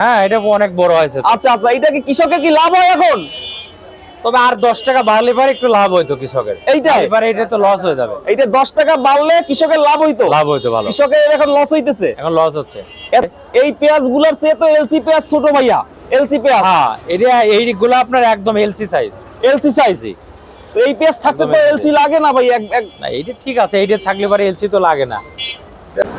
হ্যাঁ এটা অনেক বড় হয়েছে আচ্ছা আচ্ছা এটা কি কৃষকের কি লাভ হয় এখন? তবে আর দশ টাকা বাড়লে পারে একটু লাভ হইতো কৃষকের? এবারে এটা তো লস হয়ে যাবে। দশ টাকা বাড়লে কৃষকের লাভ হইতো? লাভ হইতো ভালো। কৃষকের এখন লস হইতেছে? এখন লস হচ্ছে। এই পেঁয়াজগুলার চেয়ে তো এলসি পেঁয়াজ ছোট ভাইয়া। এলসি পেঁয়াজ। হ্যাঁ এটা এইগুলো আপনার একদম এলসি সাইজ এলসি সাইজ তো এই পেঁয়াজ থাকতে তো এলসি লাগে না ভাই এক এক না এইটা ঠিক আছে এইটা থাকলে পারে এলসি তো লাগে না।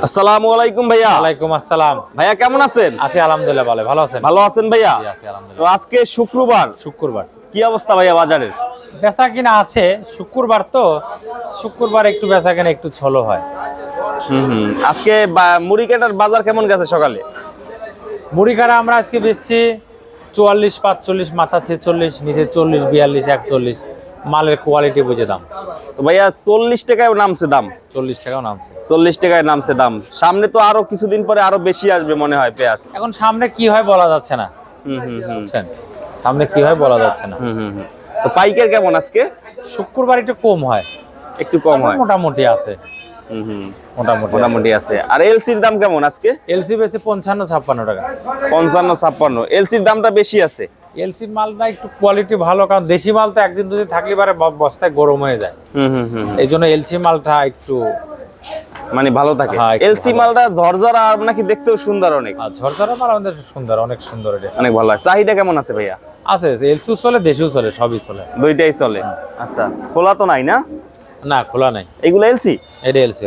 আসসালামু আলাইকুম ভাইয়া। ওয়ালাইকুম আসসালাম। ভাইয়া কেমন আছেন? আছি আলহামদুলিল্লাহ ভালো ভালো আছেন? ভালো আছেন ভাইয়া? আছি তো আলহামদুলিল্লাহ আজকে শুক্রবার। শুক্রবার। কি অবস্থা ভাইয়া বাজারের? বেচা কিনা আছে শুক্রবার তো শুক্রবার একটু বেচা কিনা একটু ছলো হয়। হুম হুম। আজকে মুড়ি কাটার বাজার কেমন গেছে সকালে? মুড়ি কাটা আমরা আজকে বেচছি চুয়াল্লিশ পাঁচচল্লিশ মাথা ছেচল্লিশ নিচে চল্লিশ বিয়াল্লিশ একচল্লিশ। মালের কোয়ালিটি বুঝে দাম। তো ভাইয়া চল্লিশ টাকায় নামছে দাম। চল্লিশ টাকাও নামছে। চল্লিশ টাকায় নামছে দাম। সামনে তো আরও কিছুদিন পরে আরও বেশি আসবে মনে হয় পেঁয়াজ। এখন সামনে কি হয় বলা যাচ্ছে না। হুম হুম হুম। বুঝছেন? সামনে কি হয় বলা যাচ্ছে না। হুম হুম হুম। তো পাইকার কেমন আজকে? শুক্রবার একটু কম হয়। একটু কম হয়। মোটামুটি আছে। মোটামুটি মোটামুটি আছে। আর এলসির দাম কেমন আজকে? এলসি বেশি পঞ্চান্ন ছাপ্পান্ন টাকা। পঞ্চান্ন ছাপ্পান্ন। এলসির দামটা বেশি আছে। এলসি মালটা একটু কোয়ালিটি ভালো কারণ দেশি মাল তো একদিন দুদিন থাকলে পারে বস্তায় গরম হয়ে যায়। হুম হুম হুম এই জন্য এলসি মালটা একটু মানে ভালো থাকে। হ্যাঁ, এলসি মালটা ঝরঝরা আর নাকি দেখতেও সুন্দর অনেক। ঝরঝরা মাল আমাদের সুন্দর অনেক সুন্দর এটা। অনেক ভালো হয় চাহিদা কেমন আছে ভাইয়া? আছে এলসিও চলে দেশিও চলে সবই চলে। দুইটাই চলে। আচ্ছা খোলা তো নাই না? না খোলা নাই। এইগুলো এলসি? এটা এলসি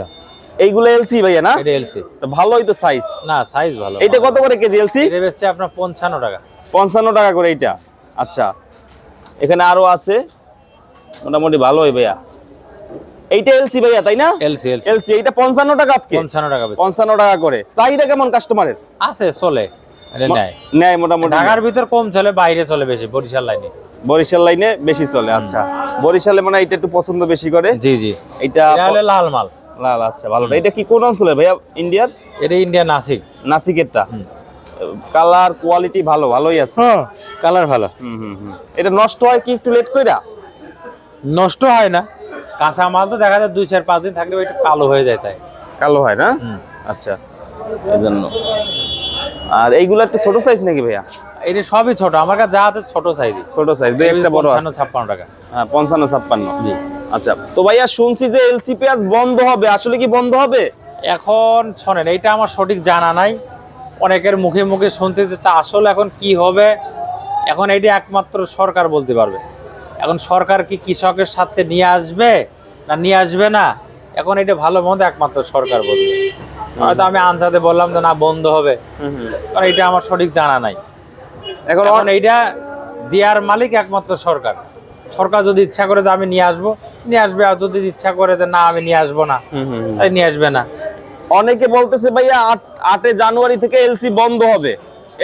এইগুলো এলসি ভাইয়া না? এটা এলসি। তো ভালোই তো সাইজ না সাইজ ভালো এইটা কত করে কেজি এলসি? এটা বেচছে আপনার পঞ্চান্ন টাকা। পঞ্চান্ন টাকা করে এইটা। আচ্ছা এখানে আরও আছে। মোটামুটি ভালোই ভাইয়া। এইটা এলসি ভাইয়া তাই না? এলসি এলসি এলসি এইটা পঞ্চান্ন টাকা আজকে? পঞ্চান্ন টাকা পঞ্চান্ন টাকা করে। চাহিদা কেমন কাস্টমারের আছে চলে। নেয় মোটামুটি ঢাকার ভিতর কম চলে বাইরে চলে বেশি বরিশাল লাইনে। বরিশাল লাইনে বেশি চলে আচ্ছা। বরিশালে মানে এটা একটু পছন্দ বেশি করে। জি জি। এটা হলো লাল মাল। লাল আচ্ছা ভালো। এটা কি কোন অঞ্চলের ভাইয়া? ইন্ডিয়ার? এটা ইন্ডিয়া নাসিক। নাসিকেরটা। কালার কোয়ালিটি ভালো ভালোই আছে। হ্যাঁ। কালার ভালো। হুম হুম হুম। এটা নষ্ট হয় কি একটু লেট কইরা? নষ্ট হয় না। কাঁচা মাল তো দেখা যায় দুই চার পাঁচ দিন থাকলে একটু কালো হয়ে যায় তাই। কালো হয় না? আচ্ছা এজন্য। আর এইগুলো একটু ছোট সাইজ নাকি ভাইয়া? এটা সবই ছোট আমার কাছে যা আছে ছোট সাইজ ছোট সাইজ দুই একটা বড় আছে। ছাপ্পান্ন টাকা। হ্যাঁ পঞ্চান্ন ছাপ্পান্ন। জি। আচ্ছা তো ভাইয়া শুনছি যে এলসি পেঁয়াজ বন্ধ হবে আসলে কি বন্ধ হবে? এখন শোনেন এইটা আমার সঠিক জানা নাই। অনেকের মুখে মুখে শুনতে যে তা আসলে এখন কি হবে? এখন এইটা একমাত্র সরকার বলতে পারবে। এখন সরকার কি কৃষকের সাথে নিয়ে আসবে না নিয়ে আসবে না? এখন এটা ভালো মন্দ একমাত্র সরকার বলবে। হয়তো আমি আনসাতে বললাম যে না বন্ধ হবে। কারণ এটা আমার সঠিক জানা নাই। এখন এইটা দেওয়ার মালিক একমাত্র সরকার। সরকার যদি ইচ্ছা করে যে আমি নিয়ে আসব নিয়ে আসবে। আর যদি ইচ্ছা করে যে না আমি নিয়ে আসব না। তাই নিয়ে আসবে না। অনেকে বলতেছে ভাইয়া আট- আটে জানুয়ারি থেকে এলসি বন্ধ হবে।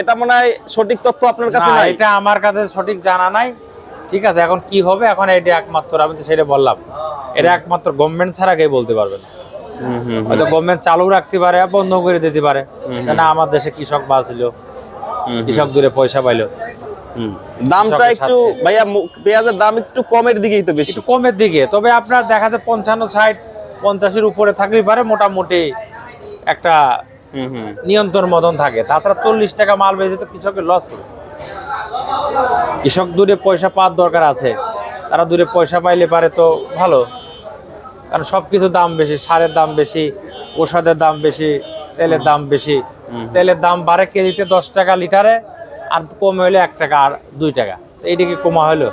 এটা মনে হয় সঠিক তথ্য আপনার কাছে নাই? এটা আমার কাছে সঠিক জানা নাই। ঠিক আছে এখন কি হবে? এখন এটা একমাত্র আমি তো সেটা বললাম। এটা একমাত্র গভর্নমেন্ট ছাড়া কেউ বলতে পারবে না। হয়তো গভর্নমেন্ট চালু রাখতে পারে বন্ধ করে দিতে পারে। না আমার দেশে কৃষক বাঁচলো কৃষক দূরে পয়সা পাইলো। দামটা একটু ভাইয়া পেঁয়াজের দাম একটু কমের দিকেই তো বেশি। একটু কমের দিকে তবে আপনার দেখা যায় পঞ্চান্ন ষাট পঞ্চাশের উপরে থাকলেই পারে মোটামুটি একটা। নিয়ন্ত্রণ মতন থাকে। তাছাড়া চল্লিশ টাকা মাল বেঁচে তো কৃষকের লস হবে কৃষক দূরে পয়সা পাওয়ার দরকার আছে। তারা দূরে পয়সা পাইলে পারে তো ভালো। কারণ সব কিছুর দাম বেশি সারের দাম বেশি ওষুধের দাম বেশি তেলের দাম বেশি। তেলের দাম বাড়ে কেজিতে দশ টাকা লিটারে আর কমে হলে এক টাকা আর দুই টাকা। তো এইদিকে কমা হলো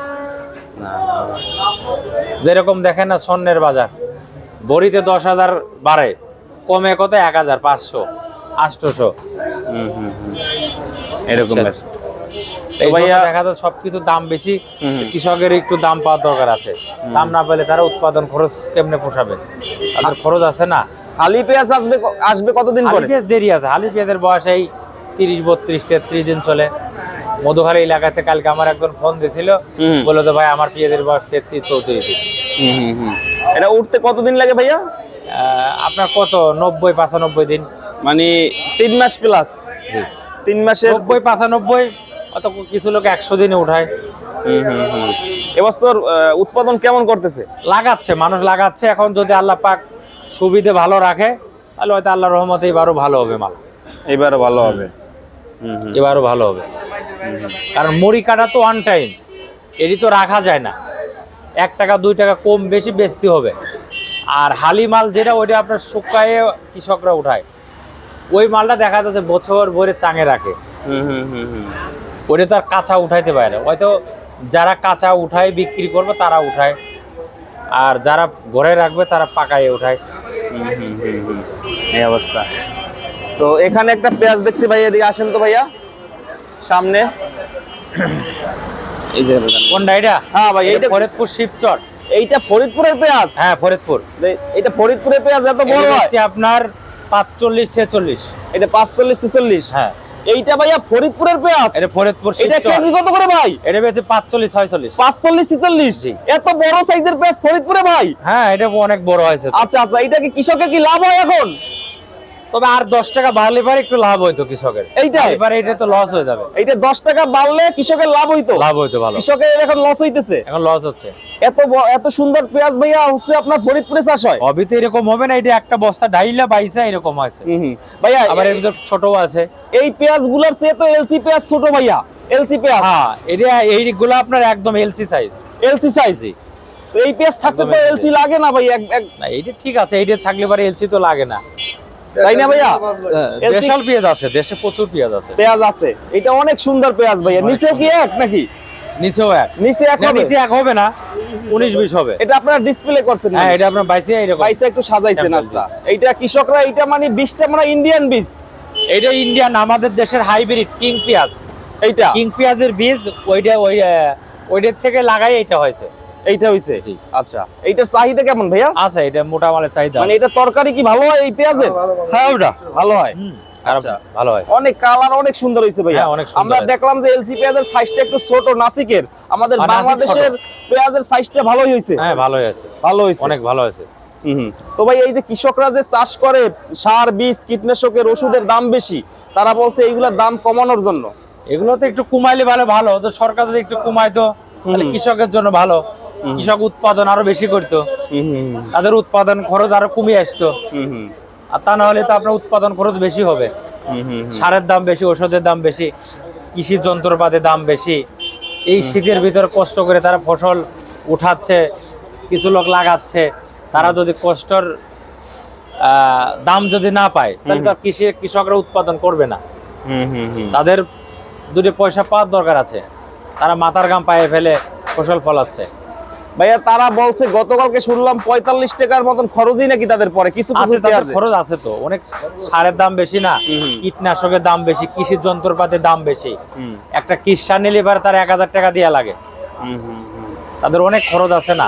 যেরকম দেখেন না স্বর্ণের বাজার। বড়িতে দশ হাজার বাড়ে। কমে কত? এক হাজার পাঁচশো আটশোশো। হুম। এরকম আচ্ছা। দেখা যায় সবকিছু দাম বেশি। কৃষকের একটু দাম পাওয়ার দরকার আছে। দাম না পেলে তারা উৎপাদন খরচ কেমনে পোষাবে? তাদের খরচ আছে না। হালি পেঁয়াজ আসবে আসবে কতদিন হালি পরে? পেঁয়াজ দেরি আছে। হালি পেঁয়াজের বয়স এই তিরিশ বত্রিশ তেত্রিশ দিন চলে। মধুখালী এলাকাতে কালকে আমার একজন ফোন দিয়েছিল। বলল যে ভাই আমার পেঁয়াজের বয়স তেত্রিশ চৌত্রিশ দিন। এটা উঠতে কতদিন লাগে ভাইয়া? আপনার কত? নব্বই পাঁচানব্বই দিন? মানে তিন মাস প্লাস তিন মাসের নব্বই পাঁচানব্বই অত কিছু লোক একশো দিনে উঠায়। হুম, হুম, হুম। এবছর উৎপাদন কেমন করতেছে? লাগাচ্ছে মানুষ লাগাচ্ছে। এখন যদি আল্লাহ পাক সুবিধে ভালো রাখে তাহলে হয়তো আল্লাহ রহমতে এবারও ভালো হবে মাল। এবারও ভালো হবে। এবারও ভালো হবে। কারণ মুড়ি কাটা তো ওয়ান টাইম এটি তো রাখা যায় না। এক টাকা দুই টাকা কম বেশি বেচতে হবে। আর হালি মাল যেটা ওইটা আপনার শুকায়ে কৃষকরা উঠায়। ওই মালটা দেখা যাচ্ছে বছর ভরে চাঙে রাখে। হুম হুম হুম হুম। ওটা তো আর কাঁচা উঠাইতে পারে না। হয়তো যারা কাঁচা উঠায় বিক্রি করবে তারা উঠায়। আর যারা ঘরে রাখবে তারা পাকায়ে উঠায়। এই অবস্থা। তো এখানে একটা পেঁয়াজ দেখছি ভাই এদিকে আসেন তো ভাইয়া। সামনে। এই যে কোনটা এটা? হ্যাঁ ভাই, এইটা- ফরিদপুর শিবচর। এইটা ফরিদপুরের পেঁয়াজ? হ্যাঁ ফরিদপুর। এটা ফরিদপুরের পেঁয়াজ এত বড় হচ্ছে আপনার পাঁচচল্লিশ ছেচল্লিশ। এটা পাঁচচল্লিশ ছেচল্লিশ? হ্যাঁ। এইটা ভাইয়া ফরিদপুরের পেঁয়াজ? এটা ফরিদপুর এটা কেজি কত করে ভাই? এটা বেশি পাঁচচল্লিশ ছয়চল্লিশ। পাঁচচল্লিশ ছেচল্লিশ? এত বড় সাইজের পেঁয়াজ ফরিদপুরে ভাই? হ্যাঁ এটা অনেক বড় হয়েছে। আচ্ছা আচ্ছা এটা কি কৃষকের কি লাভ হয় এখন? তবে আর দশ টাকা বাড়লে পারে একটু লাভ হইতো কৃষকের? এবারে এটা তো লস হয়ে যাবে। এইটা দশ টাকা বাড়লে কৃষকের লাভ হইতো। লাভ হইতো ভালো। কৃষকের এখন লস হইতেছে। এখন লস হচ্ছে। এত এত সুন্দর পেঁয়াজ ভাইয়া হচ্ছে আপনার ফরিদপুরে চাষ হয়। এরকম হবে না এটা একটা বস্তা ডাইলা বাইসা এরকম হুম। ভাইয়া আবার এর ছোটও আছে। এই পেঁয়াজগুলার চেয়ে তো এলসি পেঁয়াজ ছোট ভাইয়া। এলসি পেঁয়াজ। হ্যাঁ এটা এইগুলো আপনার একদম এলসি সাইজ এলসি সাইজ এই পেঁয়াজ থাকতে তো এলসি লাগে না ভাই এক- এক- না এইটা ঠিক আছে এইটা থাকলে পরে এলসি তো লাগে না। তাই না ভাইয়া? দেশাল পেঁয়াজ আছে দেশে প্রচুর পেঁয়াজ আছে। পেঁয়াজ আছে। এটা অনেক সুন্দর পেঁয়াজ ভাইয়া। নিচেও কি এক নাকি? নিচেও এক। নিচে এক হবে? নিচে এক হবে না উনিশ বিশ হবে। এটা আপনারা ডিসপ্লে করছেন হ্যাঁ এটা আপনার বাইসে এরকম। একটু সাজাইছেন আচ্ছা। এইটা কৃষকরা এইটা মানে বীজটা মানে ইন্ডিয়ান বীজ? এটা ইন্ডিয়ান আমাদের দেশের হাইব্রিড কিং পেঁয়াজ। এইটা? কিং পেঁয়াজের বীজ ওইটা ওই ওইটার থেকে লাগাই এটা হয়েছে। এইটা হইছে? জি। আচ্ছা এইটার চাহিদা কেমন ভাইয়া? আছে এটা মোটা মালের চাহিদা। মানে এটা তরকারি কি ভালো হয় এই পেঁয়াজের? হ্যাঁ ওটা ভালো। হয়? আচ্ছা। ভালো হয়। অনেক কালার অনেক সুন্দর হয়েছে ভাইয়া। হ্যাঁ, অনেক সুন্দর আমরা দেখলাম যে এলসি পেঁয়াজের সাইজটা একটু ছোট নাসিকের। আমাদের বাংলাদেশের পেঁয়াজের সাইজটা ভালোই হয়েছে হ্যাঁ ভালোই আছে ভালো হয়েছে অনেক ভালো আছে হুম হুম। তো ভাই এই যে কৃষকরা যে চাষ করে সার বীজ কীটনাশকের ওষুধের দাম বেশি তারা বলছে এইগুলোর দাম কমানোর জন্য। এগুলো তো একটু কমাইলে ভালো ভালো। তো সরকার যদি একটু কমাইতো কৃষকের জন্য ভালো। কৃষক উৎপাদন আরও বেশি করতো। তাদের উৎপাদন খরচ আরও কমিয়ে আসতো। আর তা না হলে তো আপনার উৎপাদন খরচ বেশি হবে। সারের দাম বেশি ওষুধের দাম বেশি কৃষি যন্ত্রপাতির দাম বেশি। এই শীতের ভিতর কষ্ট করে তারা ফসল উঠাচ্ছে কিছু লোক লাগাচ্ছে। তারা যদি কষ্টর আহ, দাম যদি না পায় তাহলে তো আর কৃষি কৃষকরা উৎপাদন করবে না। তাদের দুটো পয়সা পাওয়ার দরকার আছে। তারা মাথার গাম পায়ে ফেলে ফসল ফলাচ্ছে। ভাইয়া তারা বলছে গতকালকে শুনলাম পঁয়তাল্লিশ টাকার মতন খরচই নাকি তাদের পরে। কিছু। খরচ আছে তো। অনেক সারের দাম বেশি না। কীটনাশকের দাম বেশি কৃষি যন্ত্রপাতির দাম বেশি। একটা কিষান নিলে এবার তার এক হাজার টাকা দেওয়া লাগে। তাদের অনেক খরচ আছে না।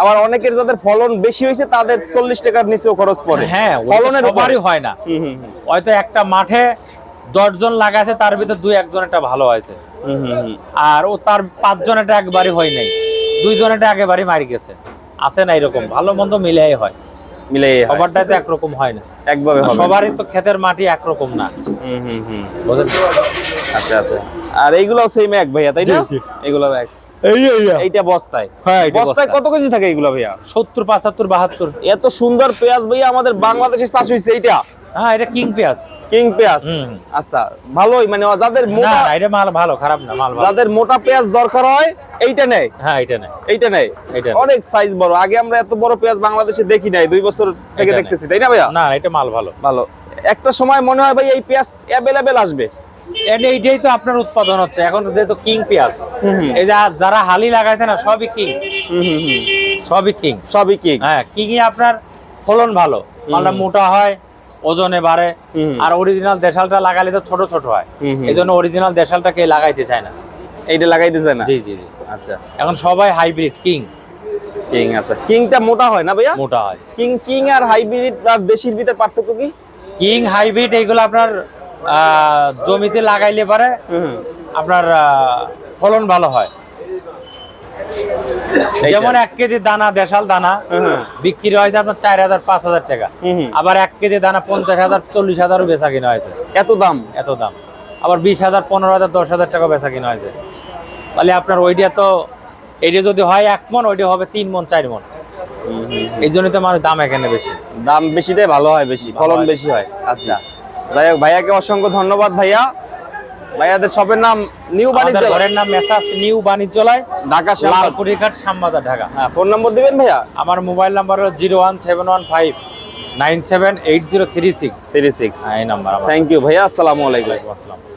আবার অনেকের যাদের ফলন বেশি হয়েছে তাদের চল্লিশ টাকার নিচেও খরচ পড়ে। হ্যাঁ ফলনের ফলনের উপরে। হয় না। হয়তো একটা মাঠে দশজন লাগাছে তার ভিতরে দুই একজন একটা ভালো হয়েছে। আর ও তার পাঁচজন এটা একবারই হয় নাই। দুইজন এটা একেবারেই মারি গেছে। আছে না এরকম ভালো মন্দ মিলাই হয়। মিলেই হয়। তো একরকম হয় না। একভাবে সবারই তো ক্ষেতের মাটি একরকম না। হুম, হুম, হুম। আচ্ছা আচ্ছা। আর এইগুলো সেম এক ভাইয়া তাই না। এগুলো এক। এইটা বস্তায়। হ্যাঁ, বস্তায় বস্তায়। কত কেজি থাকে এগুলো ভাইয়া? সত্তর পঁচাত্তর বাহাত্তর। এত সুন্দর পেঁয়াজ ভাইয়া আমাদের বাংলাদেশে চাষ হয়েছে এইটা। হ্যাঁ এটা কিং পেঁয়াজ। কিং পেঁয়াজ। আচ্ছা ভালোই মানে যাদের মোটা এটা মাল ভালো খারাপ না মাল ভালো। যাদের মোটা পেঁয়াজ দরকার হয় এইটা নেয়। হ্যাঁ এটা নেই এইটা এইটা নেয়। অনেক সাইজ বড়। আগে আমরা এত বড় পেঁয়াজ বাংলাদেশে দেখি নাই দুই বছর থেকে দেখতেছি তাই না ভাইয়া? না এটা মাল ভালো। ভালো। একটা সময় মনে হয় ভাই এই পেঁয়াজ অ্যাভেলেবেল আসবে। এটা এইটাই তো আপনার উৎপাদন হচ্ছে। এখন যেহেতু কিং পেঁয়াজ। এই যে যারা হালি লাগাইছে না সবই কিং। সবই কিং। সবই কিং। হ্যাঁ কিংই আপনার ফলন ভালো। মালটা মোটা হয় ওজনে বাড়ে। আর অরিজিনাল দেশালটা লাগালে তো ছোট ছোট হয়। এই জন্য অরিজিনাল দেশালটা কে লাগাইতে চায় না। এইটা লাগাইতে চায় না? জি জি জি। আচ্ছা। এখন সবাই হাইব্রিড কিং কিং আচ্ছা। কিংটা মোটা হয় না ভাইয়া? মোটা হয়। কিং কিং আর হাইব্রিড আর দেশির ভিতর পার্থক্য কি? কিং হাইব্রিড এইগুলো আপনার আহ, জমিতে লাগাইলে পারে। আপনার ফলন ভালো হয়। যেমন এক কেজি দানা দেশাল দানা বিক্রি হয়েছে আপনার চার হাজার পাঁচ হাজার টাকা। আবার এক কেজি দানা পঞ্চাশ হাজার চল্লিশ হাজারও বেচা কিনা হয়েছে। এত দাম? এত দাম। আবার বিশ হাজার পনেরো হাজার দশ হাজার টাকা বেচা কিনা হয়েছে। তাহলে আপনার ওইটা তো এইটা যদি হয় এক মন ওইটা হবে তিন মন চার মন। এই জন্যই তো মানুষ দাম এখানে বেশি। দাম বেশিটাই ভালো হয় বেশি ফলন বেশি হয়। আচ্ছা। যাই হোক ভাইয়াকে অসংখ্য ধন্যবাদ ভাইয়া। ভাইয়াদের শপের নাম নিউ বাণিজ্য ঘরের নাম মেসাস নিউ বাণিজ্যালয় ঢাকা লালপুরিঘাট শ্যামবাজার ঢাকা। হ্যাঁ ফোন নম্বর দিবেন ভাইয়া? আমার মোবাইল নাম্বার হলো zero one seven one five nine seven eight zero three six. Three six. এই নাম্বার থ্যাংক ইউ ভাইয়া আসসালামু আলাইকুম। আসসালাম।